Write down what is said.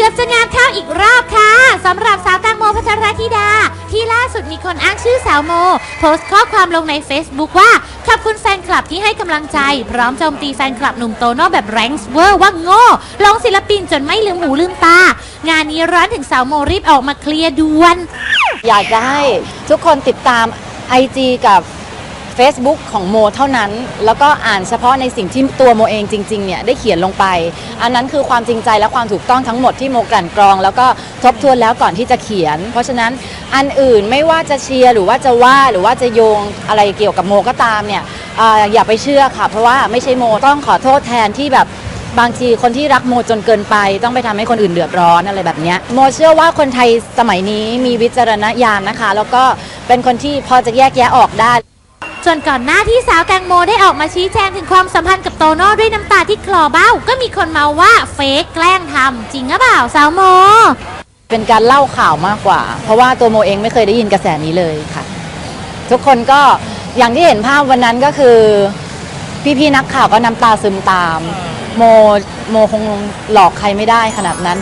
เกือบจะงานเข้าอีกรอบค่ะสำหรับสาวแตงโมพัทรธิดา ที่ล่าสุดมีคนอ้างชื่อสาวโม โพสต์ข้อความลงใน Facebook ว่า ขอบคุณแฟนคลับที่ให้กำลังใจ พร้อมโจมตีแฟนคลับหนุ่มโตโน่แบบแรงส์เวอร์ว่าโง่ลงศิลปินจนไม่ลืมหูลืมตา งานนี้ร้อนถึงสาวโมรีบออกมาเคลียร์ด่วน อยากจะให้ทุกคนติดตาม IG กับ Facebook ของโมเท่านั้น แล้วก็อ่านเฉพาะในสิ่งที่ตัวโมเองจริงๆเนี่ยได้เขียนลงไป อันนั้นคือความจริงใจและความถูกต้องทั้งหมดที่โมกลั่นกรอง แล้วก็ทบทวนแล้วก่อนที่จะเขียน เพราะฉะนั้นอันอื่นไม่ว่าจะเชียร์หรือว่าจะว่าหรือว่าจะโยงอะไรเกี่ยวกับโมก็ตามเนี่ยออย่าไปเชื่อค่ะ เพราะว่าไม่ใช่โมต้องขอโทษแทนที่แบบบางทีคนที่รักโมจนเกินไป ต้องไปทำให้คนอื่นเดือดร้อนอะไรแบบเนี้ยโมเชื่อว่าคนไทยสมัยนี้มีวิจารณญาณนะคะ แล้วก็เป็นคนที่พอจะแยกแยะออกได้ ส่วนก่อนหน้าที่สาวแตงโมได้ออกมาชี้แจงถึงความสัมพันธ์กับโตโน่ด้วยน้ำตาที่คลอเบ้า ก็มีคนเมาว่าเฟกแกล้งทำจริงหรือเปล่าสาวโม เป็นการเล่าข่าวมากกว่า เพราะว่าตัวโมเองไม่เคยได้ยินกระแสนี้เลยค่ะ ทุกคนก็อย่างที่เห็นภาพวันนั้นก็คือ พี่ๆนักข่าวก็น้ำตาซึมตาม โมโมคงหลอกใครไม่ได้ขนาดนั้น